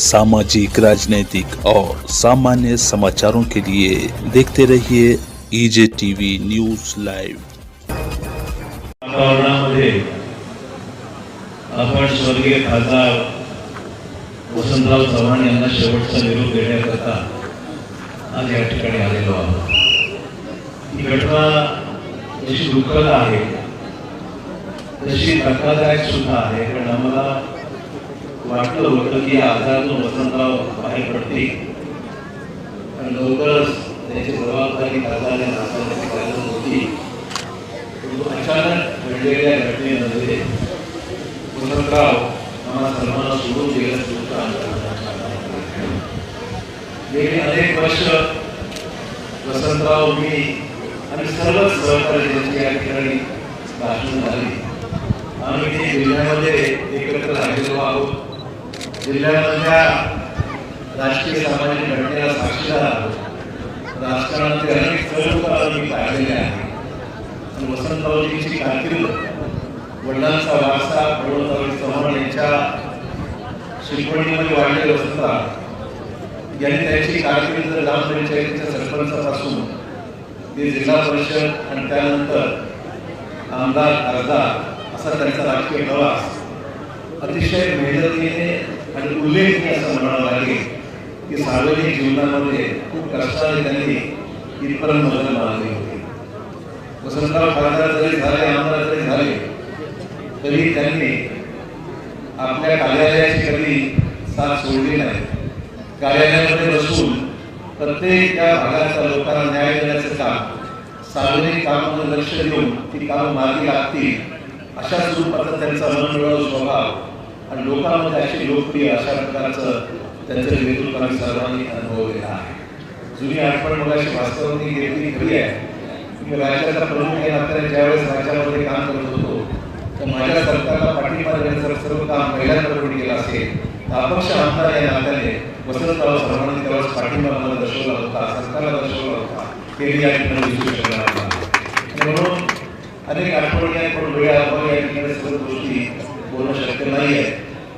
सामाजिक, राजनीतिक और सामान्य समाचारों के लिए देखते रहिए ईजे टीवी न्यूज़ लाइव आपण स्वर्गीय खासदार वसंतराव चव्हाण यांना शेवटचा निरोप देण्याकरता आज या ठिकाणी आलेलो आहोत. ही घटना जशी दुःखद आहे, तशी धक्कादायक सुद्धा आहे. कारण आम्हाला वाटलं होतं की या आजारातून वसंतराव बाहेर पडतील. आणि लवकरच त्याची जबाबदारी खासदार या नात्याने होती. अचानक घडलेल्या घटनेमध्ये वसंतराव आम्हाला सर्वांना सोडून गेल्याचं दुःख आम्हाला गेली अनेक वर्ष वसंतराव मी आणि सर्वच सहकारी ज्यांची या ठिकाणी भाषण झाली. आम्ही जिल्ह्यामध्ये एकत्र राहिलेलो आहोत. जिल्ह्यामधल्या राजकीय सामाजिक घटनेला साक्षीदार आहोत. राजकारणाचे अनेक चढउतार मी पाहिलेले आहेत. वसंतरावजींची कारकीर्द वडिलांचा वारसा प्रबोधराव चव्हाण यांच्या शिकवणीमध्ये वाढलेले असता यांनी त्यांची कारकीर्द ग्रामपंचायतीच्या सरपंचापासून ते जिल्हा परिषद आणि त्यानंतर आमदार खासदार असा त्यांचा राजकीय प्रवास अतिशय मेहनतीने उल्लेखनीय असं म्हणावं लागेल की सार्वजनिक जीवनामध्ये खूप कष्टाने त्यांनी इथपर्यंत मदत मागली होती. वसंतराव खासदार जरी झाले आमदार जरी झाले तरी त्यांनी आपल्या कार्यालयाची कधी साथ सोडली नाही. कार्यालयामध्ये बसून प्रत्येक त्या भागाच्या लोकांना न्याय देण्याचं काम सार्वजनिक कामामध्ये लक्ष देऊन ती कामं मागे लागतील अशा स्वरूपाचा त्यांचा मनमिळावू स्वभाव आणि लोकांमध्ये अशी लोकप्रिय अशा प्रकारचं त्यांचं नेतृत्व आम्ही सर्वांनी अनुभवलेलं आहे. जुनी आठवण मगाशी भास्करांनी घेतली खरी आहे. मी राज्याचा प्रमुख या नात्याने ज्यावेळेस राज्यामध्ये काम करत होतो तर माझ्या सरकारला पाठिंबा देण्याचं सर्व काम महिलांकडून केलं असेल तर अपक्ष आमदार या नात्याने वसंतराव सर्वांनी त्यावेळेस पाठिंबा मला दर्शवला होता सरकारला दर्शवला होता. ते मी या ठिकाणी विसरू शकणार नाही. म्हणून अनेक आठवणी आहेत पण वेळ अभावी या ठिकाणी सर्व गोष्टी बोलणं शक्य नाही आहे